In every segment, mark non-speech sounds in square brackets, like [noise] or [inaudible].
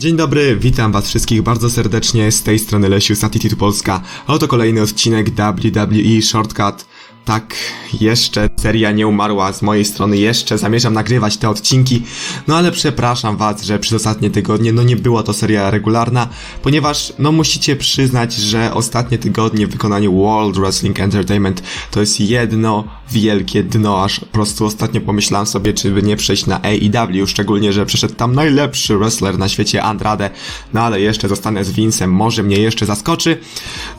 Dzień dobry, witam was wszystkich bardzo serdecznie z tej strony Lesiu z Attitude Polska. A Oto kolejny odcinek WWE Shortcut. Tak, jeszcze seria nie umarła z mojej strony, jeszcze zamierzam nagrywać te odcinki, no ale przepraszam was, że przez ostatnie tygodnie no nie była to seria regularna, ponieważ no musicie przyznać, że ostatnie tygodnie w wykonaniu World Wrestling Entertainment to jest jedno wielkie dno, aż po prostu ostatnio pomyślałem sobie, czy by nie przejść na AEW, szczególnie, że przeszedł tam najlepszy wrestler na świecie Andrade, no ale jeszcze zostanę z Vincem, może mnie jeszcze zaskoczy.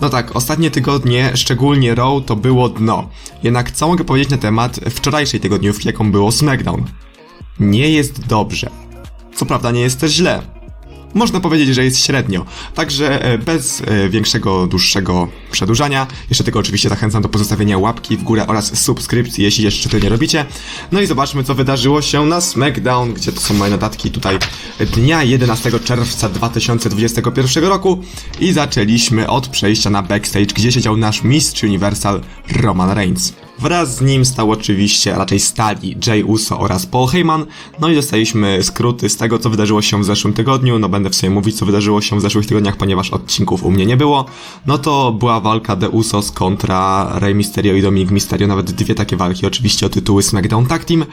No tak, ostatnie tygodnie, szczególnie Raw, to było dno. Jednak co mogę powiedzieć na temat wczorajszej tygodniówki, jaką było SmackDown? Nie jest dobrze. Co prawda nie jest też źle. Można powiedzieć, że jest średnio. Także e, bez e, większego, dłuższego przedłużania. Jeszcze tylko oczywiście zachęcam do pozostawienia łapki w górę oraz subskrypcji, jeśli jeszcze tego nie robicie. No i zobaczmy, co wydarzyło się na SmackDown, gdzie to są moje notatki tutaj dnia 11 czerwca 2021 roku. I zaczęliśmy od przejścia na backstage, gdzie siedział nasz mistrz Universal Roman Reigns. Wraz z nim stał oczywiście, raczej stali Jay Uso oraz Paul Heyman, no i dostaliśmy skróty z tego, co wydarzyło się w zeszłym tygodniu, no będę w sobie mówić, co wydarzyło się w zeszłych tygodniach, ponieważ odcinków u mnie nie było. No to była walka The Usos kontra Rey Mysterio i Dominic Mysterio, nawet dwie takie walki, oczywiście o tytuły SmackDown Tag Team.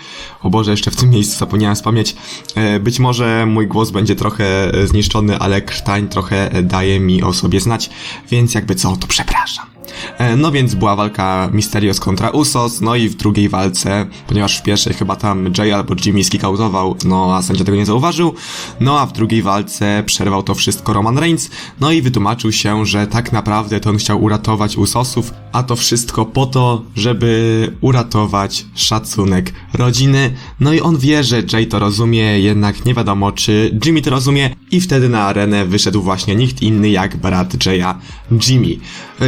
O Boże, jeszcze w tym miejscu zapomniałem wspomnieć. E, Być może mój głos będzie trochę e, zniszczony, ale krtań trochę e, daje mi o sobie znać, więc jakby co, to przepraszam. E, No więc była walka Mysterios kontra Usos, no i w drugiej walce, ponieważ w pierwszej chyba tam Jay albo Jimmy skikautował, no a sędzia tego nie zauważył, no a w drugiej walce przerwał to wszystko Roman Reigns, no i wytłumaczył się, że tak naprawdę to on chciał uratować Usosów, a to wszystko po to, żeby uratować szacunek rodziny, no i on wie, że Jay to rozumie, jednak nie wiadomo czy Jimmy to rozumie i wtedy na arenę wyszedł właśnie nikt inny jak brat Jaya, Jimmy.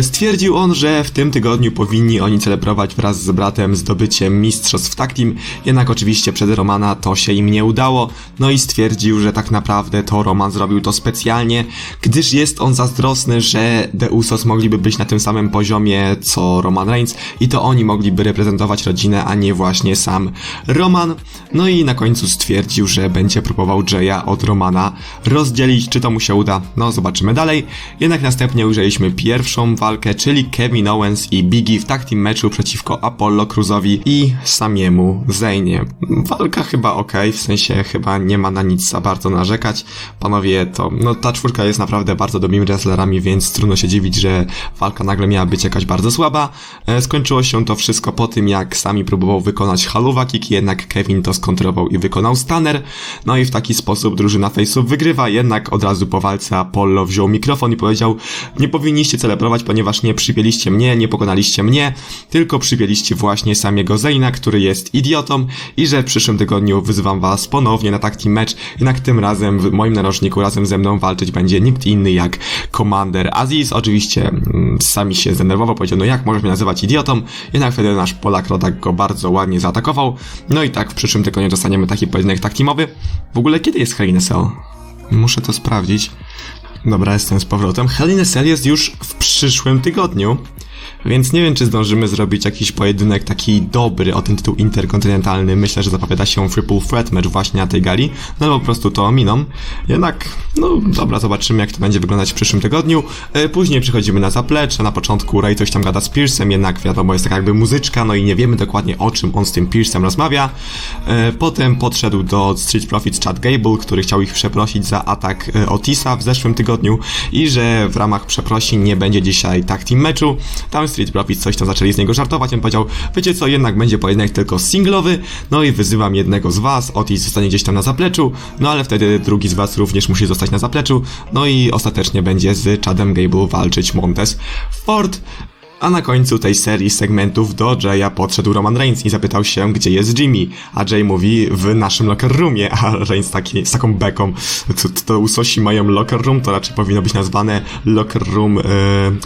Stwierdził on, że w tym tygodniu powinni oni celebrować wraz z bratem zdobyciem mistrzostw tag team, jednak oczywiście przed Romana to się im nie udało, no i stwierdził, że tak naprawdę to Roman zrobił to specjalnie, gdyż jest on zazdrosny, że The Usos mogliby być na tym samym poziomie co Roman Reigns i to oni mogliby reprezentować rodzinę, a nie właśnie sam Roman. No i na końcu stwierdził, że będzie próbował Jaya od Romana rozdzielić, czy to mu się uda, no zobaczymy dalej. Jednak następnie ujrzeliśmy pierwszą walkę, czyli Kevin Owens i Biggie w team meczu przeciwko Apollo Cruzowi i samiemu Zaynie. Walka chyba ok, w sensie chyba nie ma na nic za bardzo narzekać. Panowie, to, no ta czwórka jest naprawdę bardzo dobrymi wrestlerami, więc trudno się dziwić, że walka nagle miała być jakaś bardzo słaba. E, skończyło się to wszystko po tym, jak sami próbował wykonać haluwa kick, jednak Kevin to skontrował i wykonał stunner. No i w taki sposób drużyna face'ów wygrywa, jednak od razu po walce Apollo wziął mikrofon i powiedział, nie powinniście celebrować, ponieważ nie przypięliście mnie, nie pokonaliście mnie, tylko przypięliście właśnie samego Zayna, który jest idiotą i że w przyszłym tygodniu wyzywam was ponownie na team match, jednak tym razem w moim narożniku razem ze mną walczyć będzie nikt inny jak Commander Aziz. Oczywiście mm, sami się zdenerwował, powiedział, no jak możesz mnie nazywać idiotą, jednak wtedy nasz Polak Rodak go bardzo ładnie zaatakował. No i tak w przyszłym tygodniu dostaniemy taki pojedynek tag teamowy. W ogóle kiedy jest Hell in a Cell? Muszę to sprawdzić. Dobra, jestem z powrotem. Hell in a Cell jest już w przyszłym tygodniu. Więc nie wiem, czy zdążymy zrobić jakiś pojedynek taki dobry o ten tytuł interkontynentalny. Myślę, że zapowiada się Triple Threat match właśnie na tej gali, no albo po prostu to ominą. Jednak, no dobra, zobaczymy jak to będzie wyglądać w przyszłym tygodniu. E, Później przechodzimy na zaplecze, na początku Ray coś tam gada z Pierce'em, jednak wiadomo, jest taka jakby muzyczka, no i nie wiemy dokładnie o czym on z tym Pierce'em rozmawia. E, Potem podszedł do Street Profits Chad Gable, który chciał ich przeprosić za atak e, Otisa w zeszłym tygodniu i że w ramach przeprosin nie będzie dzisiaj tag team meczu. Tam Street Profits coś tam zaczęli z niego żartować, on powiedział, wiecie co, jednak będzie pojedynek tylko singlowy, no i wyzywam jednego z was, Otis zostanie gdzieś tam na zapleczu, no ale wtedy drugi z was również musi zostać na zapleczu, no i ostatecznie będzie z Chadem Gable walczyć Montez Ford. A na końcu tej serii segmentów do Jaya podszedł Roman Reigns i zapytał się, gdzie jest Jimmy. A Jay mówi, w naszym locker roomie, a Reigns taki, z taką beką, to, to usosi mają locker room, to raczej powinno być nazwane locker room e,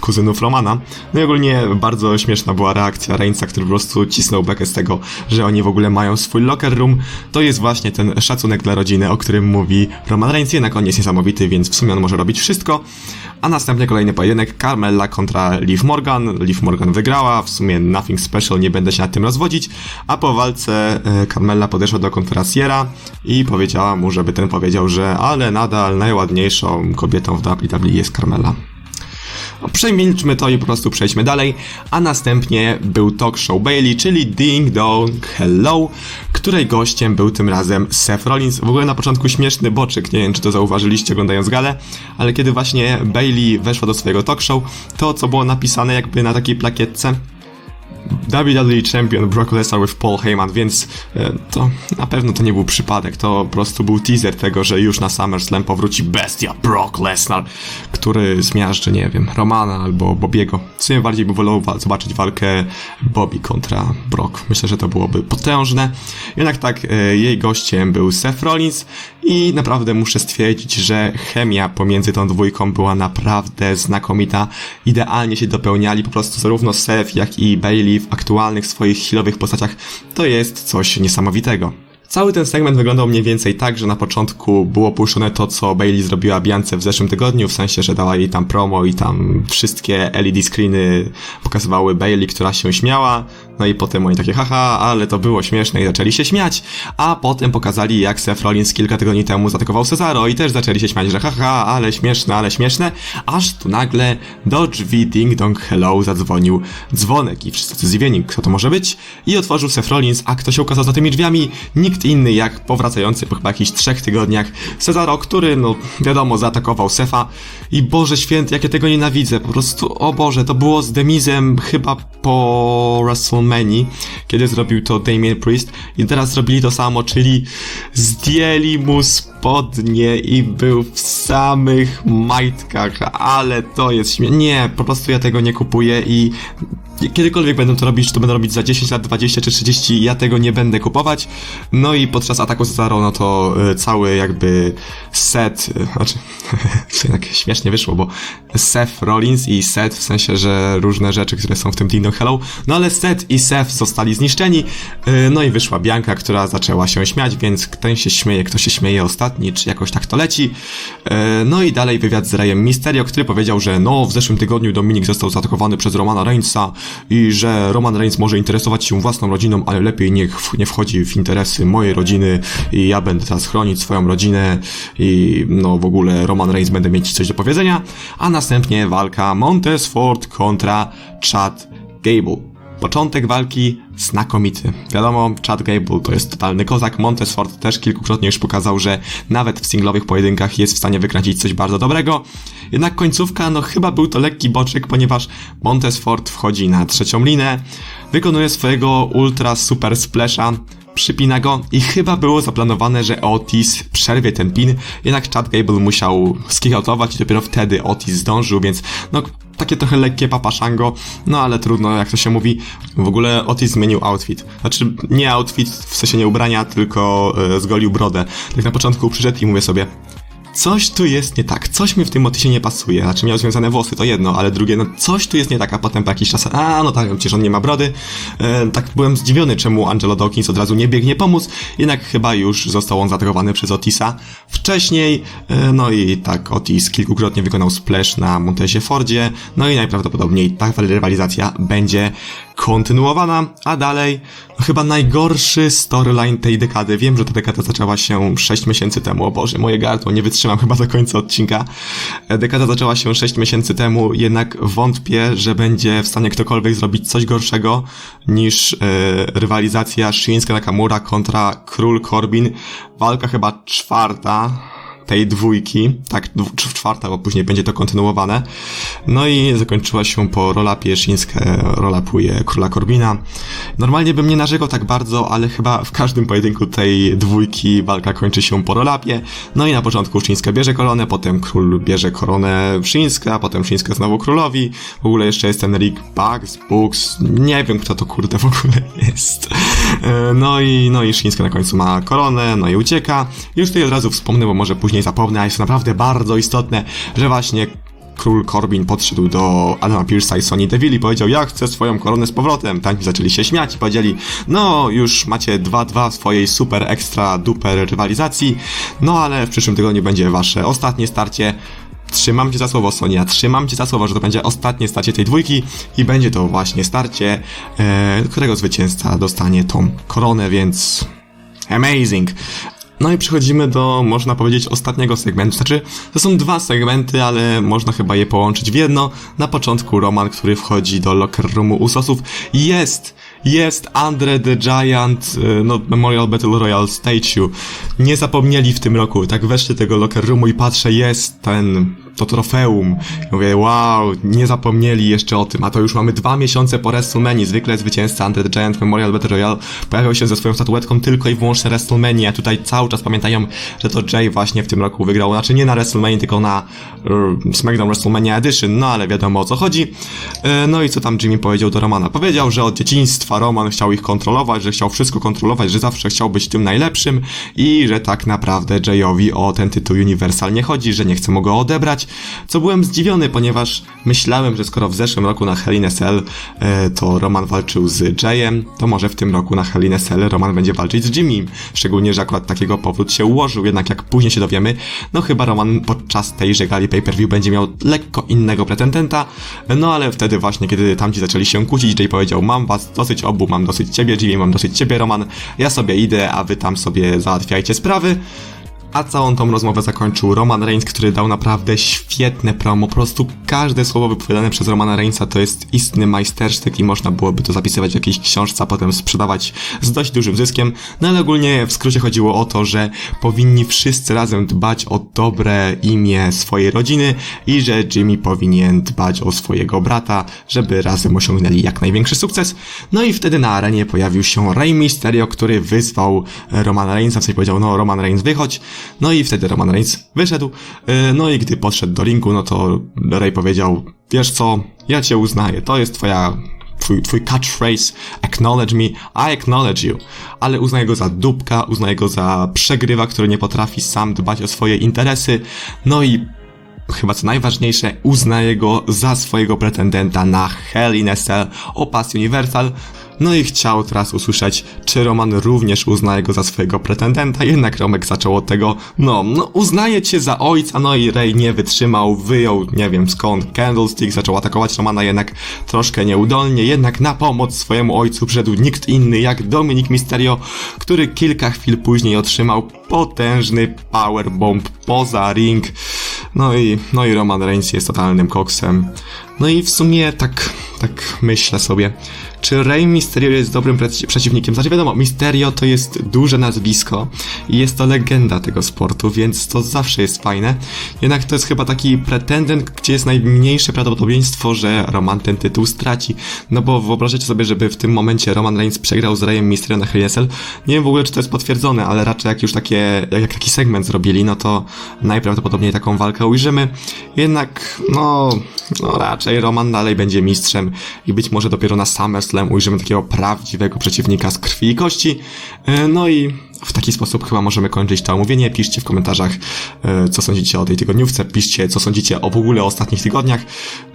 kuzynów Romana. No i ogólnie bardzo śmieszna była reakcja Reignsa, który po prostu cisnął bekę z tego, że oni w ogóle mają swój locker room. To jest właśnie ten szacunek dla rodziny, o którym mówi Roman Reigns, jednak on jest niesamowity, więc w sumie on może robić wszystko. A następnie kolejny pojedynek Carmella kontra Liv Morgan. Liv Morgan wygrała, w sumie nothing special, nie będę się nad tym rozwodzić, a po walce e, Carmella podeszła do konferencjera i powiedziała mu, żeby ten powiedział, że ale nadal najładniejszą kobietą w WWE jest Carmella. No, Przemilczmy to i po prostu przejdźmy dalej, a następnie był talk show Bailey, czyli Ding Dong. Hello, której gościem był tym razem Seth Rollins. W ogóle na początku śmieszny boczyk, nie wiem czy to zauważyliście oglądając galę, ale kiedy właśnie Bailey weszła do swojego talk show, to co było napisane jakby na takiej plakietce, WWE Champion Brock Lesnar with Paul Heyman, więc e, to na pewno to nie był przypadek, to po prostu był teaser tego, że już na SummerSlam powróci bestia Brock Lesnar, który zmiażdży, nie wiem, Romana albo Bobiego. W sumie bardziej bym wolał zobaczyć walkę Bobby kontra Brock. Myślę, że to byłoby potężne. Jednak tak, e, jej gościem był Seth Rollins i naprawdę muszę stwierdzić, że chemia pomiędzy tą dwójką była naprawdę znakomita. Idealnie się dopełniali, po prostu zarówno Seth, jak i Bailey w aktualnych swoich chwilowych postaciach to jest coś niesamowitego. Cały ten segment wyglądał mniej więcej tak, że na początku było puszczone to, co Bailey zrobiła Biance w zeszłym tygodniu, w sensie, że dała jej tam promo i tam wszystkie LED screeny pokazywały Bailey, która się śmiała, no i potem oni takie haha, ale to było śmieszne i zaczęli się śmiać, a potem pokazali jak Seth Rollins kilka tygodni temu zaatakował Cesaro i też zaczęli się śmiać, że haha, ale śmieszne, ale śmieszne, aż tu nagle do drzwi Ding Dong Hello zadzwonił dzwonek i wszyscy zdziwieni, kto to może być? I otworzył Seth Rollins, a kto się okazał za tymi drzwiami? Nikt inny jak powracający po chyba jakichś trzech tygodniach Cesaro, który no wiadomo zaatakował Sefa i Boże Święty, jak ja tego nienawidzę, po prostu o Boże, to było z Demizem chyba po WrestleMania, kiedy zrobił to Damien Priest i teraz zrobili to samo, czyli zdjęli mu spodnie i był w samych majtkach, ale to jest śmie... Nie, po prostu ja tego nie kupuję i kiedykolwiek będą to robić, czy to będą robić za 10 lat, 20 czy 30, ja tego nie będę kupować. No i podczas ataku Cesaro, no to y, cały jakby set, y, znaczy, [laughs] tak śmiesznie wyszło, bo Seth Rollins i Seth, w sensie, że różne rzeczy, które są w tym Ding Dong Hello, no ale Seth i Seth zostali zniszczeni, y, no i wyszła Bianka, która zaczęła się śmiać, więc ten się śmieje, kto się śmieje ostatni, czy jakoś tak to leci. Y, No i dalej wywiad z Rayem Mysterio, który powiedział, że no, w zeszłym tygodniu Dominik został zaatakowany przez Romana Reignsa i że Roman Reigns może interesować się własną rodziną, ale lepiej niech nie wchodzi w interesy mojej rodziny i ja będę teraz chronić swoją rodzinę i no w ogóle Roman Reigns będę mieć coś do powiedzenia, a następnie walka Montez Ford kontra Chad Gable. Początek walki znakomity. Wiadomo, Chad Gable to jest totalny kozak. Montesford też kilkukrotnie już pokazał, że nawet w singlowych pojedynkach jest w stanie wykręcić coś bardzo dobrego. Jednak końcówka, no chyba był to lekki boczek, ponieważ Montesford wchodzi na trzecią linę, wykonuje swojego ultra super splasha, przypina go i chyba było zaplanowane, że Otis przerwie ten pin, jednak Chad Gable musiał skikautować i dopiero wtedy Otis zdążył, więc no takie trochę lekkie papaszango, no ale trudno, jak to się mówi. W ogóle Otis zmienił outfit. Znaczy, nie outfit w sensie nie ubrania, tylko e, zgolił brodę. Tak na początku przyszedł i mówię sobie, coś tu jest nie tak, coś mi w tym Otisie nie pasuje. Znaczy miał związane włosy, to jedno, ale drugie, no coś tu jest nie tak, a potem po jakiś czas, a no tak, przecież on nie ma brody. E, tak byłem zdziwiony, czemu Angelo Dawkins od razu nie biegnie pomóc, jednak chyba już został on zaatakowany przez Otisa wcześniej. E, no i tak, Otis kilkukrotnie wykonał splash na Montezie Fordzie, no i najprawdopodobniej ta rywalizacja będzie kontynuowana, a dalej no chyba najgorszy storyline tej dekady. Wiem, że ta dekada zaczęła się 6 miesięcy temu. O Boże, moje gardło, nie wytrzymam chyba do końca odcinka. E, Dekada zaczęła się 6 miesięcy temu, jednak wątpię, że będzie w stanie ktokolwiek zrobić coś gorszego niż e, rywalizacja Shinsuke Nakamura kontra Król Corbin. Walka chyba czwarta tej dwójki, tak, dwu- cz- czwarta, bo później będzie to kontynuowane. No i zakończyła się po rolapie, Shinsuke rolapuje Króla Corbina. Normalnie bym nie narzekał tak bardzo, ale chyba w każdym pojedynku tej dwójki walka kończy się po rolapie. No i na początku Shinsuke bierze koronę, potem Król bierze koronę Shinsuke, a potem Shinsuke znowu Królowi. W ogóle jeszcze jest ten Rick Bugs, Bugs, nie wiem kto to kurde w ogóle jest. E, No i, no i Shinsuke na końcu ma koronę, no i ucieka. Już tutaj od razu wspomnę, bo może później zapomnę, a jest to naprawdę bardzo istotne, że właśnie król Corbin podszedł do Adama Pearce'a i Sony Deville i powiedział, ja chcę swoją koronę z powrotem. Tam zaczęli się śmiać i powiedzieli, no już macie 2-2 w swojej super extra duper rywalizacji, no ale w przyszłym tygodniu będzie wasze ostatnie starcie. trzymam cię za słowo Sonia, trzymam cię za słowo, że to będzie ostatnie starcie tej dwójki i będzie to właśnie starcie, e, którego zwycięzca dostanie tą koronę, więc amazing. No i przechodzimy do, można powiedzieć, ostatniego segmentu. Znaczy, to są dwa segmenty, ale można chyba je połączyć w jedno. Na początku Roman, który wchodzi do locker roomu Usosów. Jest! Jest Andre the Giant, y, no, Memorial Battle Royale Statue. Nie zapomnieli w tym roku. Tak weszli tego locker roomu i patrzę, jest ten, to trofeum. I mówię, wow, nie zapomnieli jeszcze o tym. A to już mamy dwa miesiące po WrestleMania. Zwykle zwycięzca Andre the Giant Memorial Battle Royale pojawiał się ze swoją statuetką tylko i wyłącznie WrestleMania. Tutaj cały czas pamiętają, że to Jay właśnie w tym roku wygrał. Znaczy nie na WrestleMania, tylko na y, SmackDown WrestleMania Edition. No ale wiadomo o co chodzi. Y, no i co tam Jimmy powiedział do Romana? Powiedział, że od dzieciństwa Roman chciał ich kontrolować, że chciał wszystko kontrolować, że zawsze chciał być tym najlepszym i że tak naprawdę Jayowi o ten tytuł Universal nie chodzi, że nie chce mu go odebrać. Co byłem zdziwiony, ponieważ myślałem, że skoro w zeszłym roku na Hell in e, to Roman walczył z Jayem, to może w tym roku na Hell in Cell Roman będzie walczyć z Jimmy. Szczególnie, że akurat takiego powrót się ułożył, jednak jak później się dowiemy, no chyba Roman podczas tejże gali pay-per-view będzie miał lekko innego pretendenta, no ale wtedy właśnie, kiedy tamci zaczęli się kłócić, Jay powiedział, mam was dosyć obu, mam dosyć ciebie, Jimmy, mam dosyć ciebie, Roman, ja sobie idę, a wy tam sobie załatwiajcie sprawy. A całą tą rozmowę zakończył Roman Reigns, który dał naprawdę świetne promo. Po prostu każde słowo wypowiadane przez Romana Reignsa to jest istny majstersztyk i można byłoby to zapisywać w jakiejś książce, a potem sprzedawać z dość dużym zyskiem. No ale ogólnie w skrócie chodziło o to, że powinni wszyscy razem dbać o dobre imię swojej rodziny i że Jimmy powinien dbać o swojego brata, żeby razem osiągnęli jak największy sukces. No i wtedy na arenie pojawił się Rey Mysterio, który wyzwał Romana Reignsa, w sensie powiedział, no Roman Reigns wychodź. No i wtedy Roman Reigns wyszedł. E, No i gdy podszedł do ringu, no to Rey powiedział, wiesz co, ja cię uznaję, to jest twoja twój, twój catchphrase acknowledge me, I acknowledge you, ale uznaję go za dupka, uznaję go za przegrywa, który nie potrafi sam dbać o swoje interesy, no i chyba co najważniejsze, uznaje go za swojego pretendenta na Hell in a Cell o Pass Universal. No i chciał teraz usłyszeć, czy Roman również uznaje go za swojego pretendenta, jednak Romek zaczął od tego, no, no uznaje cię za ojca, no i Rey nie wytrzymał, wyjął, nie wiem skąd, candlestick, zaczął atakować Romana jednak troszkę nieudolnie, jednak na pomoc swojemu ojcu przyszedł nikt inny jak Dominik Mysterio, który kilka chwil później otrzymał potężny powerbomb poza ring. No i, no i Roman Reigns jest totalnym koksem. No i w sumie tak, tak myślę sobie, czy Rey Mysterio jest dobrym przeciwnikiem? Znaczy wiadomo, Mysterio to jest duże nazwisko i jest to legenda tego sportu, więc to zawsze jest fajne. Jednak to jest chyba taki pretendent, gdzie jest najmniejsze prawdopodobieństwo, że Roman ten tytuł straci. No bo wyobrażacie sobie, żeby w tym momencie Roman Reigns przegrał z Reyem Mysterio na Hell? Nie wiem w ogóle, czy to jest potwierdzone, ale raczej jak już takie, jak taki segment zrobili, no to najprawdopodobniej taką walkę ujrzymy. Jednak, no, no raczej Roman dalej będzie mistrzem i być może dopiero na SummerSlam ujrzymy takiego prawdziwego przeciwnika z krwi i kości. E, No i w taki sposób chyba możemy kończyć to omówienie. Piszcie w komentarzach, e, co sądzicie o tej tygodniówce. Piszcie, co sądzicie o w ogóle o ostatnich tygodniach.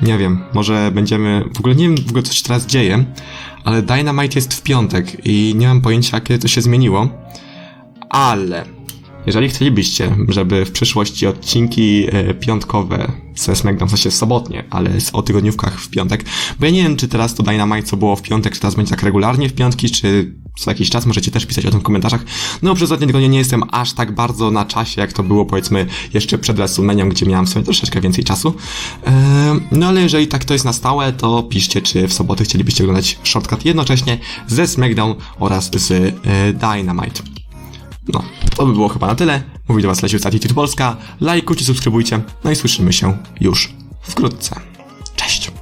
Nie wiem, może będziemy... W ogóle nie wiem w ogóle, co się teraz dzieje, ale Dynamite jest w piątek i nie mam pojęcia, kiedy to się zmieniło. Ale jeżeli chcielibyście, żeby w przyszłości odcinki e, piątkowe ze SmackDown, w sensie sobotnie, ale o tygodniówkach w piątek, bo ja nie wiem, czy teraz to Dynamite, co było w piątek, czy teraz będzie tak regularnie w piątki, czy co jakiś czas, możecie też pisać o tym w komentarzach. No przez ostatnie tygodnie nie jestem aż tak bardzo na czasie, jak to było powiedzmy jeszcze przed WrestleMania, gdzie miałem sobie troszeczkę więcej czasu. Ehm, no ale jeżeli tak to jest na stałe, to piszcie, czy w soboty chcielibyście oglądać shortcut jednocześnie ze SmackDown oraz z e, Dynamite. No, to by było chyba na tyle. Mówi do Was Lesiu z Attitude Polska. Lajkujcie, subskrybujcie. No i słyszymy się już wkrótce. Cześć!